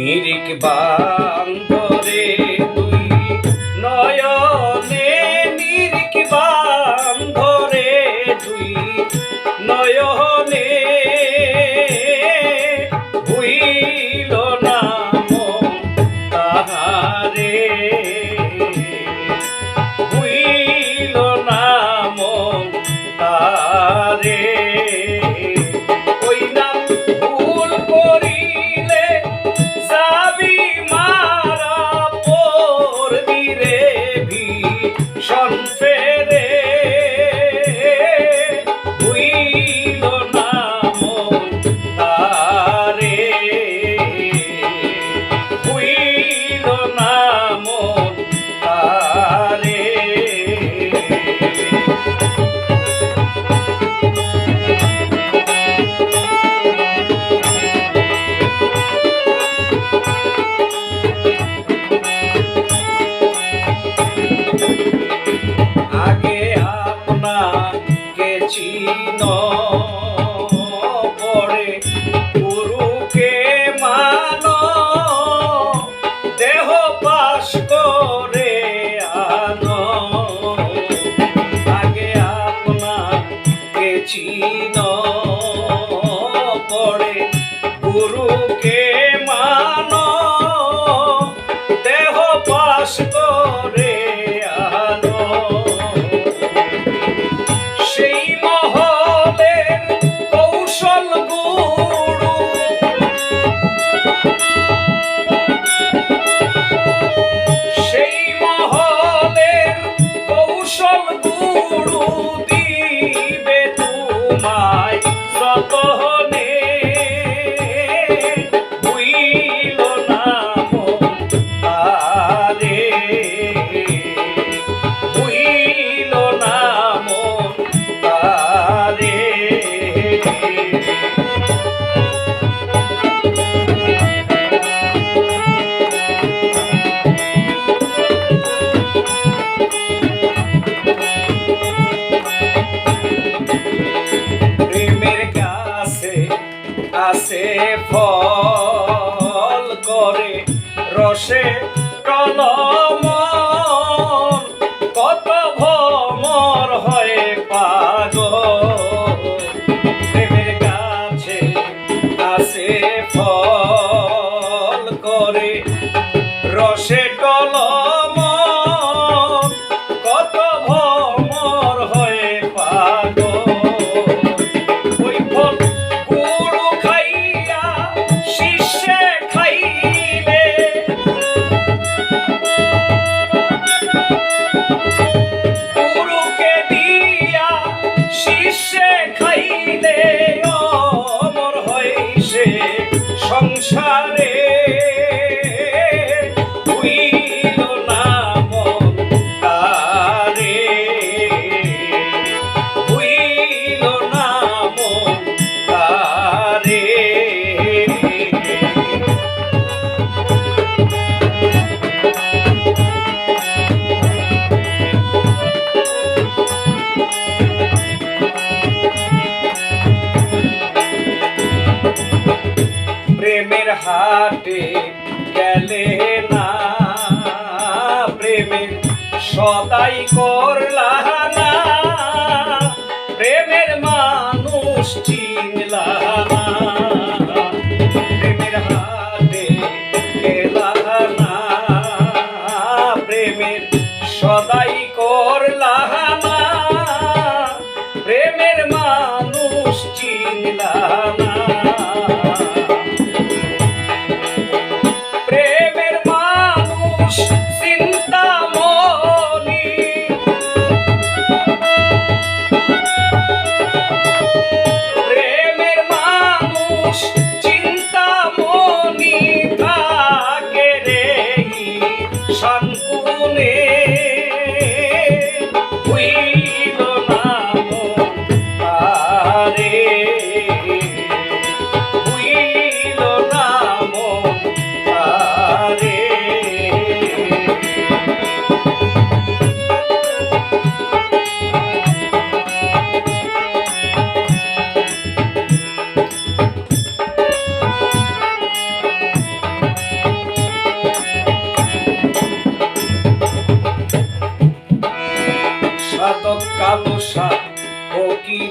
Mirik ba করে গুরুকে ফল করে রসে কলম প্রেমের হাটে গেলে না প্রেমের সদাই করলা না। প্রেমের মানুষ চিনলা না। প্রেমের হাটে গেলা না। প্রেমের সদাই করলা না। প্রেমের মানুষ চিনলা না। মনে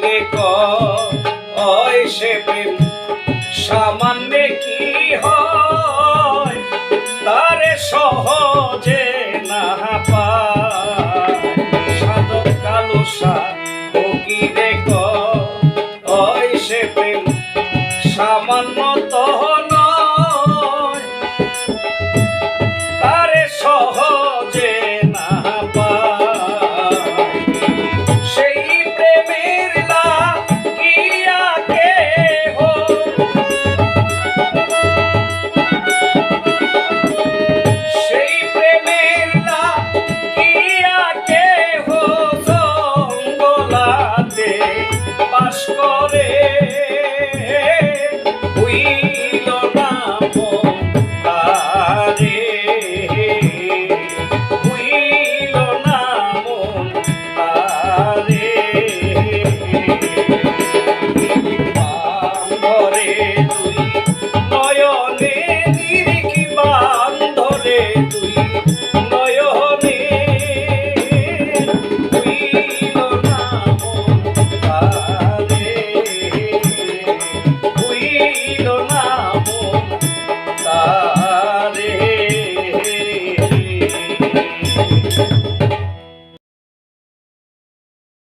সা কয় সে প্রেম। সামান্য কি হয়? তারে সহজে না পায়। সাধক কালো ফকিরে কয় সে প্রেম। সামান্য তো